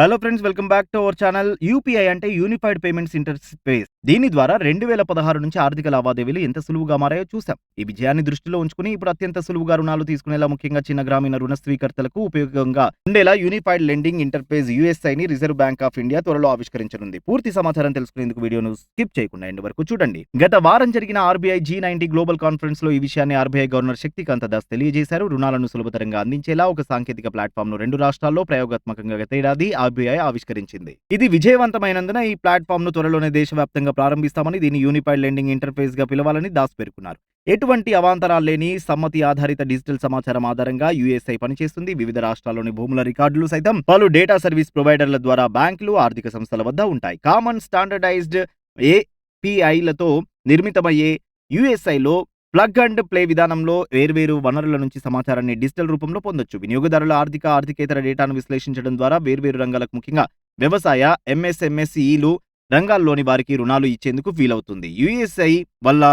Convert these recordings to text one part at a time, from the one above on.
Hello friends welcome back to our channel UPI అంటే unified payments interface దీని ద్వారా రెండు వేల పదహారు నుంచి ఆర్థిక లావాదేవీలు ఎంత సులువుగా మారాయో చూసాం ఈ విజయాన్ని దృష్టిలో ఉంచుకుని ఇప్పుడు అత్యంత సులువుగా రుణాలు తీసుకునేలా ముఖ్యంగా చిన్న గ్రామీణ రుణ స్వీకర్తలకు ఉపయోగంగా ఉండేలా యూనిఫైడ్ లెండింగ్ ఇంటర్ఫేస్ యూఎస్ఐ ని రిజర్వ్ బ్యాంక్ ఆఫ్ ఇండియా త్వరలో ఆవిష్కరించనుంది. పూర్తి సమాచారం తెలుసుకునేందుకు వీడియోను స్కిప్ చేయకుండా ఎండ్ వరకు చూడండి. గత వారం జరిగిన ఆర్బీఐ జీ నైన్టీ గ్లోబల్ కాన్ఫరెన్స్లో ఈ విషయాన్ని ఆర్బీఐ గవర్నర్ శక్తికాంత దాస్ తెలియజేశారు. రుణాలను సులభతరంగా అందించేలా ఒక సాంకేతిక ప్లాట్ఫామ్ను రెండు రాష్ట్రాల్లో ప్రయోగాత్మకంగా గతేడాది ఆర్బీఐ ఆవిష్కరించింది. ఇది విజయవంతమైనందున ఈ ప్లాట్ఫామ్ను త్వరలోనే దేశవ్యాప్తంగా ప్రారంభిస్తామని దీన్ని యూనిఫైడ్ లెండింగ్ ఇంటర్ఫేస్గా పిలవాలని దాస్ పేర్కొన్నారు. ఎటువంటి అవాంతరాలు లేని సమ్మతి ఆధారిత డిజిటల్ సమాచారం ఆధారంగా యుఎస్ఐ పనిచేస్తుంది. వివిధ రాష్ట్రాల్లోని భూముల రికార్డులు సైతం పలు డేటా సర్వీస్ ప్రొవైడర్ల ద్వారా బ్యాంకులు ఆర్థిక సంస్థల వద్ద ఉంటాయి. కామన్ స్టాండర్డైజ్డ్ ఏపీఐలతో నిర్మితమయ్యే యుఎస్ఐలో ప్లగ్ అండ్ ప్లే విధానంలో వేర్వేరు వనరుల నుంచి సమాచారాన్ని డిజిటల్ రూపంలో పొందొచ్చు. వినియోగదారుల ఆర్థిక ఆర్థికేతర డేటాను విశ్లేషించడం ద్వారా వేర్వేరు రంగాలకు ముఖ్యంగా వ్యవసాయ ఎంఎస్ఎంఎస్ఈలు రంగాల్లోని వారికి రుణాలు ఇచ్చేందుకు వీలవుతుంది. యుఎస్ఐ వల్ల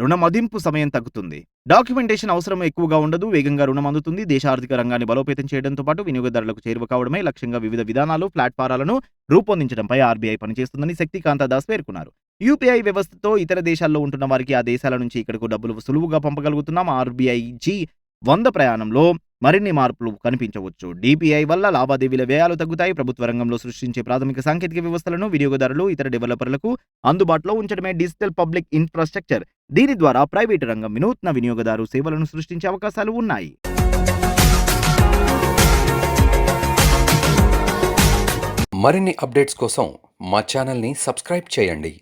రుణ మదింపు సమయం తగ్గుతుంది. డాక్యుమెంటేషన్ అవసరం ఎక్కువగా ఉండదు వేగంగా రుణం అందుతుంది. దేశ ఆర్థిక రంగాన్ని బలోపేతం చేయడంతో పాటు వినియోగదారులకు చేరువ కావడమే లక్ష్యంగా వివిధ విధానాలు ప్లాట్ఫారాలను రూపొందించడంపై ఆర్బీఐ పనిచేస్తుందని శక్తికాంత దాస్ పేర్కొన్నారు. యూపీఐ వ్యవస్థతో ఇతర దేశాల్లో ఉంటున్న వారికి ఆ దేశాల నుంచి ఇక్కడకు డబ్బులు సులువుగా పంపగలుగుతున్నాం. ఆర్బీఐ జీ వంద ప్రయాణంలో మరిన్ని మార్పులు కనిపించవచ్చు. డిపిఐ వల్ల లావాదేవీల వ్యయాలు తగ్గుతాయి. ప్రభుత్వ రంగంలో సృష్టించే ప్రాథమిక సాంకేతిక వ్యవస్థలను వినియోగదారులు ఇతర డెవలపర్లకు అందుబాటులో ఉంచడమే డిజిటల్ పబ్లిక్ ఇన్ఫ్రాస్ట్రక్చర్. దీని ద్వారా ప్రైవేటు రంగం వినూత్న వినియోగదారు సేవలను సృష్టించే అవకాశాలు ఉన్నాయి. మరిన్ని అప్డేట్స్ కోసం మా ఛానల్ని సబ్స్క్రైబ్ చేయండి.